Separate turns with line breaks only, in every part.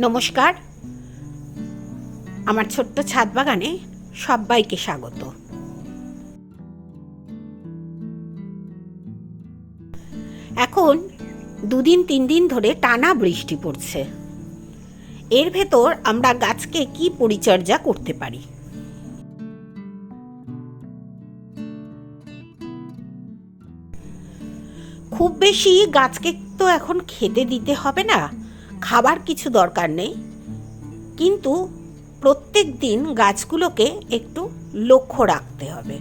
নমস্কার। আমার ছোট্ট ছাদ বাগানে সবাইকে স্বাগত। এখন দুদিন তিন দিন ধরে টানা বৃষ্টি পড়ছে। এর ভেতর আমরা গাছকে কি পরিচর্যা করতে পারি? খুব বেশি গাছকে তো এখন খেতে দিতে হবে না। খাবার কিছু দরকার নেই, কিন্তু প্রত্যেক দিন গাছগুলোকে একটু লক্ষ্য রাখতে হবে।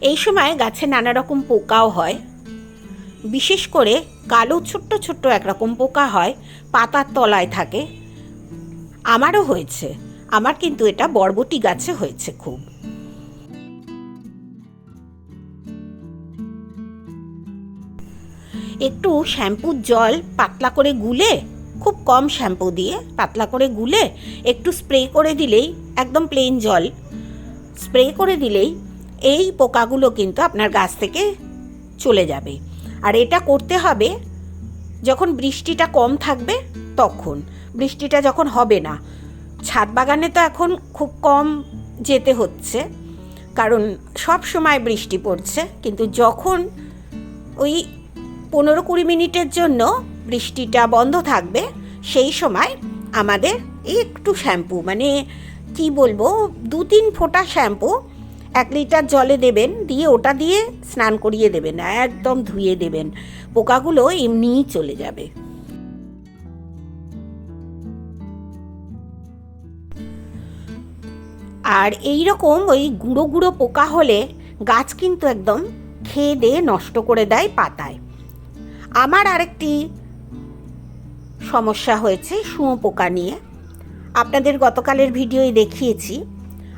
এই সময় গাছে নানা রকম পোকাও হয়। বিশেষ করে কালো ছোট্ট ছোট্ট একরকম পোকা হয়, পাতার তলায় থাকে। আমারও হয়েছে। আমার কিন্তু এটা বরবটি গাছে হয়েছে খুব। একটু শ্যাম্পুর জল পাতলা করে গুলে, খুব কম শ্যাম্পু দিয়ে পাতলা করে গুলে, একটু স্প্রে করে দিলেই, একদম প্লেন জল, স্প্রে করে দিলেই এই পোকাগুলো কিন্তু আপনার গাছ থেকে চলে যাবে। আর এটা করতে হবে যখন বৃষ্টিটা কম থাকবে তখন। বৃষ্টিটা যখন হবে না, ছাদ বাগানে তো এখন খুব কম যেতে হচ্ছে, কারণ সব সময় বৃষ্টি পড়ছে, কিন্তু যখন ওই পনেরো কুড়ি মিনিটের জন্য বৃষ্টিটা বন্ধ থাকবে। সেই সময় আমাদের একটু শ্যাম্পু মানে কি বলব, দু তিন ফোঁটা শ্যাম্পু, এক লিটার জলে দেবেন, দিয়ে ওটা দিয়ে স্নান করিয়ে দেবেন, একদম ধুয়ে দেবেন। পোকাগুলো এমনিই চলে যাবে। আর এই রকম ওই গুঁড়ো গুঁড়ো পোকা হলে গাছ কিন্তু একদম খেয়ে দিয়ে নষ্ট করে দেয় পাতায়। আমার আরেকটি সমস্যা হয়েছে শুঁয়ো পোকা নিয়ে। আপনাদের গতকালের ভিডিওয় দেখিয়েছি।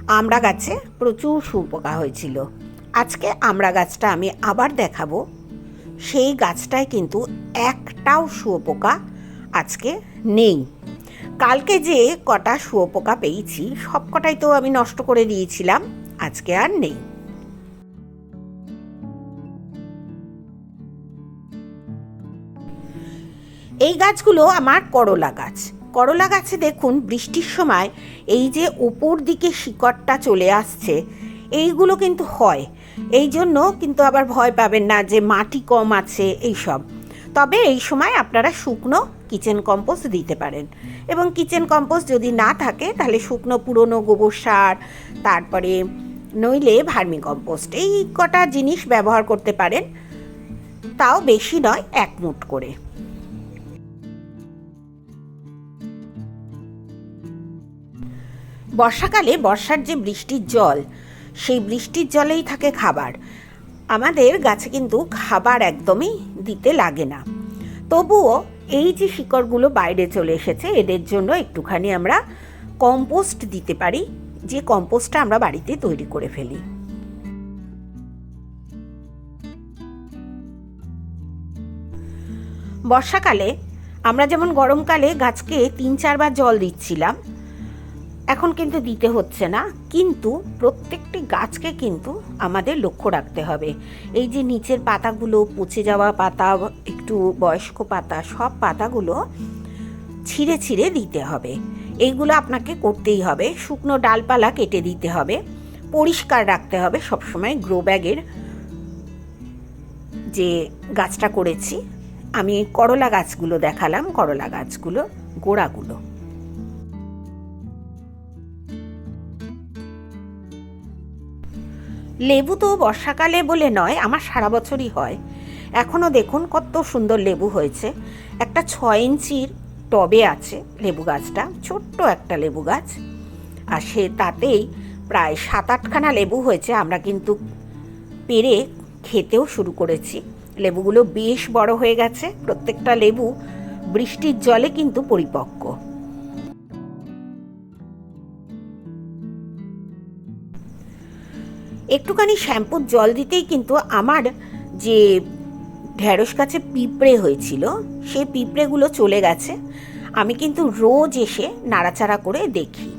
আমরা গাছে প্রচুর শুঁয়োপোকা হয়েছিল। আজকে আমরা গাছটা আমি আবার দেখাবো। সেই গাছটায় কিন্তু একটাও শুঁয়োপোকা আজকে নেই। কালকে যে কটা শুঁয়োপোকা পেয়েছি সব কটাই তো আমি নষ্ট করে দিয়েছিলাম, আজকে আর নেই। এই গাছগুলো আমার করলা গাছ। করলা গাছে দেখুন বৃষ্টির সময় এই যে ওপর দিকে শিকড়টা চলে আসছে, এইগুলো কিন্তু হয়। এই জন্য কিন্তু আবার ভয় পাবেন না যে মাটি কম আছে, এইসব। তবে এই সময় আপনারা শুকনো কিচেন কম্পোস্ট দিতে পারেন। এবং কিচেন কম্পোস্ট যদি না থাকে, তাহলে শুকনো পুরনো গোবর সার, তারপরে নইলে ভার্মি কম্পোস্ট, এই কটা জিনিস ব্যবহার করতে পারেন। তাও বেশি নয়, এক মুঠ করে। বর্ষাকালে বর্ষার যে বৃষ্টির জল, সেই বৃষ্টির জলেই থাকে খাবার। আমাদের গাছে কিন্তু খাবার একদমই দিতে লাগে না। তবুও এই যে শিকড়গুলো বাইরে চলে এসেছে, এদের জন্য একটুখানি আমরা কম্পোস্ট দিতে পারি, যে কম্পোস্টটা আমরা বাড়িতে তৈরি করে ফেলি। বর্ষাকালে আমরা যেমন গরমকালে গাছকে তিন চারবার জল দিচ্ছিলাম এখন কিন্তু দিতে হচ্ছে না, কিন্তু প্রত্যেকটি গাছকে কিন্তু আমাদের লক্ষ্য রাখতে হবে। এই যে নিচের পাতাগুলো, পচে যাওয়া পাতা, একটু বয়স্ক পাতা, সব পাতাগুলো ছিঁড়ে ছিঁড়ে দিতে হবে। এইগুলো আপনাকে করতেই হবে। শুকনো ডালপালা কেটে দিতে হবে। পরিষ্কার রাখতে হবে সবসময় গ্রো ব্যাগের যে গাছটা করেছি। আমি করলা গাছগুলো দেখালাম, করলা গাছগুলো, গোড়াগুলো। লেবু তো বর্ষাকালে বলে নয়, আমার সারা বছরই হয়। এখনও দেখুন কত সুন্দর লেবু হয়েছে। একটা ছয় ইঞ্চির টবে আছে লেবু গাছটা, ছোট্ট একটা লেবু গাছ। আর সে তাতেই প্রায় সাত আটখানা লেবু হয়েছে, আমরা কিন্তু পেরে খেতেও শুরু করেছি। লেবুগুলো বেশ বড় হয়ে গেছে, প্রত্যেকটা লেবু বৃষ্টির জলে কিন্তু পরিপক্ক। একটুখানি শ্যাম্পুর জল দিতেই কিন্তু আমার যে ঢ্যাঁড়স গাছে পিঁপড়ে হয়েছিল, সেই পিঁপড়েগুলো চলে গেছে। আমি কিন্তু রোজ এসে নাড়াচাড়া করে দেখি।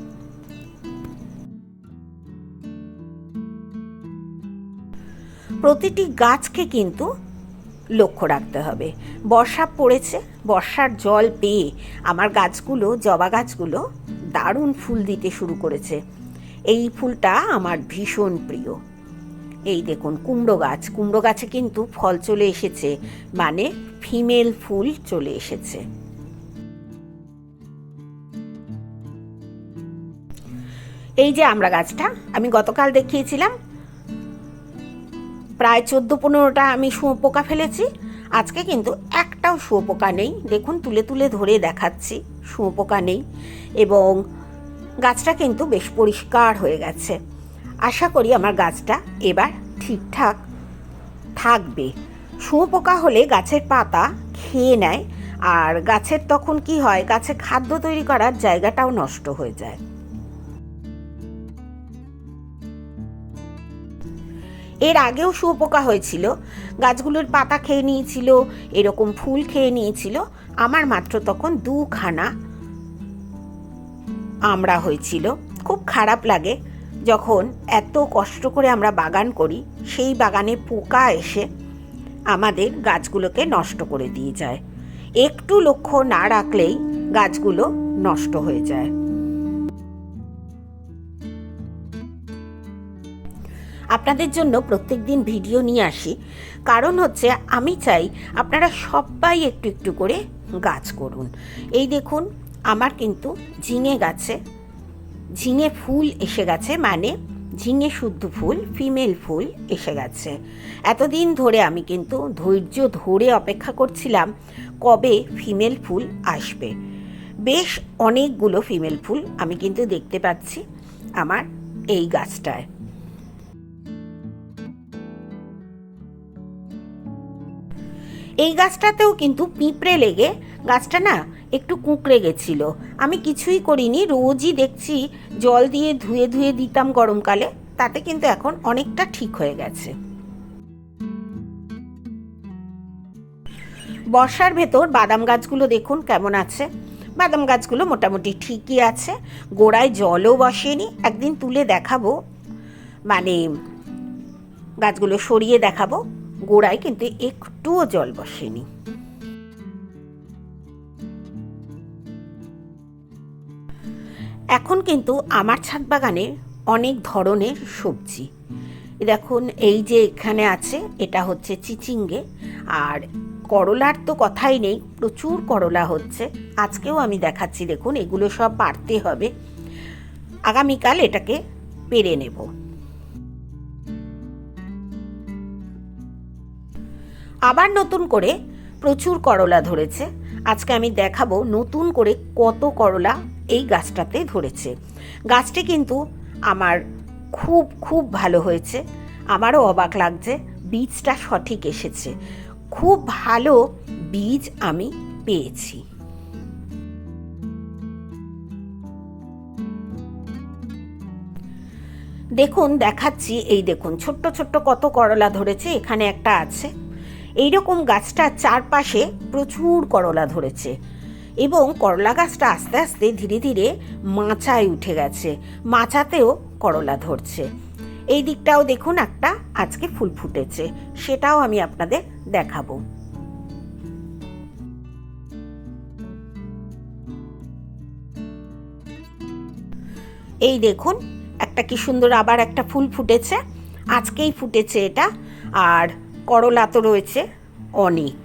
প্রতিটি গাছকে কিন্তু লক্ষ্য রাখতে হবে। বর্ষা পড়েছে, বর্ষার জল পেয়ে আমার গাছগুলো, জবা গাছগুলো দারুণ ফুল দিতে শুরু করেছে। এই ফুলটা আমার ভীষণ প্রিয়। এই দেখুন, কুমড়ো গাছ। কুমড়ো গাছে কিন্তু ফল চলে এসেছে মানে ফিমেল ফুল চলে এসেছে। এই যে আমরা গাছটা, আমি গতকাল দেখিয়েছিলাম। প্রায় চোদ্দ পনেরোটা আমি শুঁয়োপোকা ফেলেছি। আজকে কিন্তু একটাও শুঁয়োপোকা নেই। দেখুন, তুলে তুলে ধরে দেখাচ্ছি শুঁয়োপোকা নেই। এবং গাছটা কিন্তু বেশ পরিষ্কার হয়ে গেছে। আশা করি আমার গাছটা এবার ঠিকঠাক থাকবে। শুঁয়োপোকা হলে গাছের পাতা খেয়ে নেয়, আর গাছের তখন কি হয়, গাছে খাদ্য তৈরি করার জায়গাটাও নষ্ট হয়ে যায়। এর আগেও শুয়োপোকা হয়েছিল। গাছগুলোর পাতা খেয়ে নিয়েছিল, এরকম ফুল খেয়ে নিয়েছিল। আমার মাত্র তখন দুখানা আমরা হয়েছিল। খুব খারাপ লাগে যখন এত কষ্ট করে আমরা বাগান করি, সেই বাগানে পোকা এসে আমাদের গাছগুলোকে নষ্ট করে দিয়ে যায়। একটু লক্ষ্য না রাখলেই গাছগুলো নষ্ট হয়ে যায়। আপনাদের জন্য প্রত্যেক দিন ভিডিও নিয়ে আসি। কারণ হচ্ছে আমি চাই আপনারা সবাই একটু একটু করে গাছ করুন। এই দেখুন আমার কিন্তু ঝিঙে গাছে, ঝিঙে ফুল এসে গেছে মানে ঝিঙে শুদ্ধ ফুল, ফিমেল ফুল এসে গেছে। এতদিন ধরে আমি কিন্তু ধৈর্য ধরে অপেক্ষা করছিলাম কবে ফিমেল ফুল আসবে। বেশ অনেকগুলো ফিমেল ফুল আমি কিন্তু দেখতে পাচ্ছি আমার এই গাছটায়। এই গাছটাতেও কিন্তু পিঁপড়ে লেগে, গাছটা না একটু কুঁকড়ে গেছিল। আমি কিছুই করিনি, রোজই দেখছি জল দিয়ে ধুয়ে ধুয়ে দিতাম গরমকালে, তাতে কিন্তু এখন অনেকটা ঠিক হয়ে গেছে। বর্ষার ভেতর বাদাম গাছগুলো দেখুন কেমন আছে। বাদাম গাছগুলো মোটামুটি ঠিকই আছে, গোড়ায় জলও বসেনি, একদিন তুলে দেখাবো। মানে গাছগুলো সরিয়ে দেখাবো। গোড়ায় কিন্তু একটুও জল বসেনি। এখন কিন্তু আমার ছাদ বাগানে অনেক ধরনের সবজি। দেখুন, এই যে এখানে আছে, এটা হচ্ছে চিচিঙ্গে। আর করলার তো কথাই নেই, প্রচুর করলা হচ্ছে। আজকেও আমি দেখাচ্ছি, দেখুন, এগুলো সব পারতে হবে। আগামীকাল এটাকে পেরে নেব। আবার নতুন করে প্রচুর করলা ধরেছে। আজকে আমি দেখাবো নতুন করে কত করলা এই গাছটাতে ধরেছে। গাছটি কিন্তু আমার খুব খুব ভালো হয়েছে। আমারও অবাক লাগছে, বীজটা সঠিক এসেছে। খুব ভালো বীজ আমি পেয়েছি। দেখুন, দেখাচ্ছি, এই দেখুন, ছোট্ট ছোট্ট কত করলা ধরেছে, এখানে একটা আছে। এইরকম গাছটার চারপাশে প্রচুর করলা ধরেছে এবং করলা গাছটা আস্তে আস্তে ধীরে ধীরে মাচায় উঠে গেছে, মাচাতেও করলা ধরছে। এই দিকটাও দেখুন একটা আজকে ফুল ফুটেছে, সেটাও আমি আপনাদের দেখাবো। এই দেখুন, একটা কি সুন্দর আবার একটা ফুল ফুটেছে, আজকেই ফুটেছে এটা। আর করলা তো রয়েছে অনেক।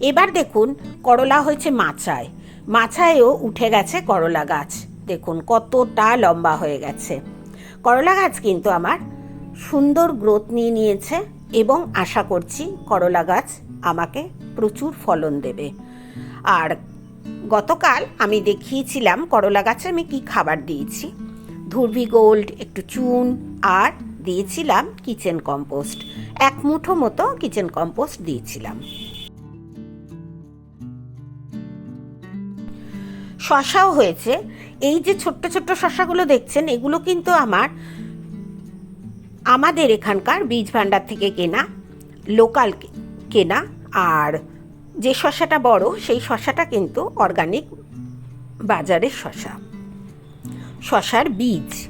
এবার দেখুন করলা হয়েছে মাচায় মাচায়ও উঠে গেছে করলা গাছ। দেখুন কতটা লম্বা হয়ে গেছে। করলা গাছ কিন্তু আমার সুন্দর গ্রোথ নিয়ে নিয়েছে এবং আশা করছি করলা গাছ আমাকে প্রচুর ফলন দেবে। আর গতকাল আমি দেখিয়েছিলাম করলা গাছে আমি কি খাবার দিয়েছি। ধুরভি গোল্ড, একটু চুন আর দিয়েছিলাম কিচেন কম্পোস্ট। এক মুঠো মতো কিচেন কম্পোস্ট দিয়েছিলাম। শশাও হয়েছে। এই যে ছোট্ট ছোট্ট শশাগুলো দেখছেন, এগুলো কিন্তু আমার, আমাদের এখানকার বীজ ভাণ্ডার থেকে কেনা, লোকাল কেনা আর যে শশাটা বড়, সেই শশাটা কিন্তু অর্গানিক বাজারের শশা। শশার বীজ।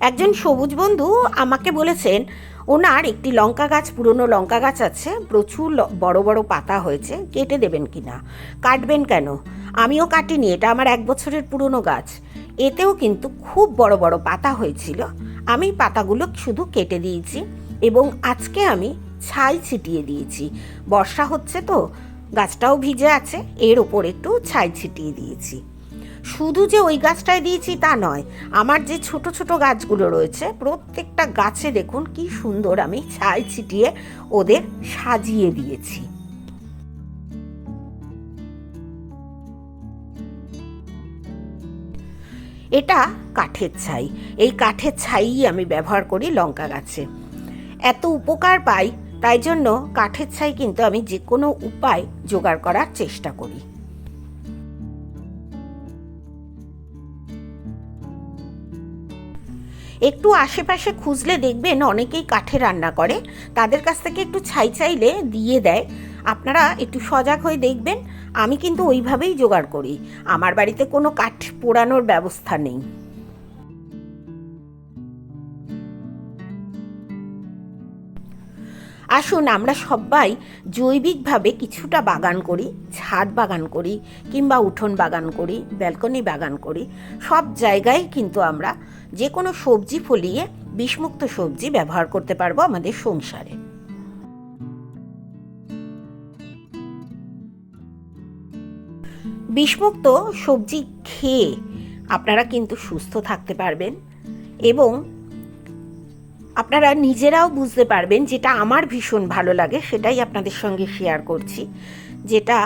একজন সবুজ বন্ধু আমাকে বলেছেন, ওনার একটি লঙ্কা গাছ, পুরনো লঙ্কা গাছ আছে, প্রচুর বড় বড় পাতা হয়েছে, কেটে দেবেন কি না? কাটবেন কেন? আমিও কাটিনি, এটা আমার এক বছরের পুরনো গাছ। এতেও কিন্তু খুব বড় বড় পাতা হয়েছিল। আমি পাতাগুলো শুধু কেটে দিয়েছি এবং আজকে আমি ছাই ছিটিয়ে দিয়েছি। বর্ষা হচ্ছে তো গাছটাও ভিজে আছে, এর ওপর একটু ছাই ছিটিয়ে দিয়েছি। শুধু যে ওই গাছটায় দিয়েছি তা নয়, আমার যে ছোট ছোট গাছগুলো রয়েছে, প্রত্যেকটা গাছে দেখুন কি সুন্দর আমি ছাই ছিটিয়ে ওদের সাজিয়ে দিয়েছি। এটা কাঠের ছাই, এই কাঠের ছাই আমি ব্যবহার করি লঙ্কা গাছে। এত উপকার পাই তাই জন্য কাঠের ছাই কিন্তু আমি যে কোনো উপায় জোগাড় করার চেষ্টা করি। একটু আশেপাশে খুঁজলে দেখবেন অনেকেই কাঠে রান্না করে, তাদের কাছ থেকে একটু ছাই চাইলে দিয়ে দেয়। আপনারা একটু সজাগ হয়ে দেখবেন, আমি কিন্তু ওইভাবেই জোগাড় করি। আমার বাড়িতে কোনো কাঠ পোড়ানোর ব্যবস্থা নেই। আসুন আমরা সবাই জৈবিকভাবে কিছুটা বাগান করি, ছাদ বাগান করি কিংবা উঠোন বাগান করি, ব্যালকনি বাগান করি। সব জায়গায় কিন্তু আমরা যে কোনো সবজি ফলিয়ে বিষমুক্ত সবজি ব্যবহার করতে পারব আমাদের সংসারে। বিষমুক্ত সবজি খেয়ে আপনারা কিন্তু সুস্থ থাকতে পারবেন এবং আপনারা নিজেরাও বুঝতে পারবেন যেটা আমার ভীষণ ভালো লাগে, সেটাই আপনাদের সঙ্গে শেয়ার করছি। যেটা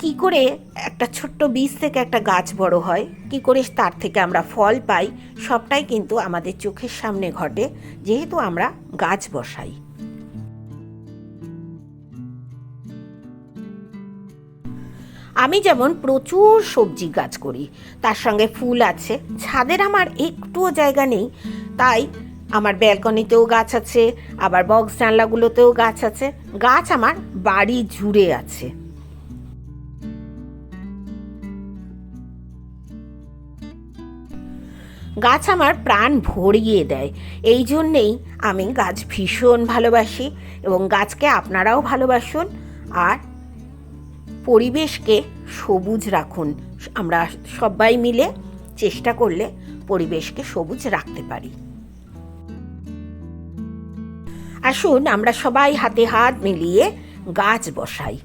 কি করে একটা ছোট্ট বীজ থেকে একটা গাছ বড় হয়, কি করে তার থেকে আমরা ফল পাই, সবটাই কিন্তু আমাদের চোখের সামনে ঘটে, যেহেতু আমরা গাছ বসাই। আমি যেমন প্রচুর সবজি গাছ করি, তার সঙ্গে ফুল আছে, ছাদের আমার একটুও জায়গা নেই, তাই আমার ব্যালকনিতেও গাছ আছে, আবার বক্স জানলাগুলোতেও গাছ আছে। গাছ আমার বাড়ি জুড়ে আছে। গাছ আমার প্রাণ ভরিয়ে দেয়। এই জন্যেই আমি গাছ ভীষণ ভালোবাসি এবং গাছকে আপনারাও ভালোবাসুন আর পরিবেশকে সবুজ রাখুন। আমরা সবাই মিলে চেষ্টা করলে পরিবেশকে সবুজ রাখতে পারি। আসুন আমরা সবাই হাতে হাত মিলিয়ে গাছ বসাই।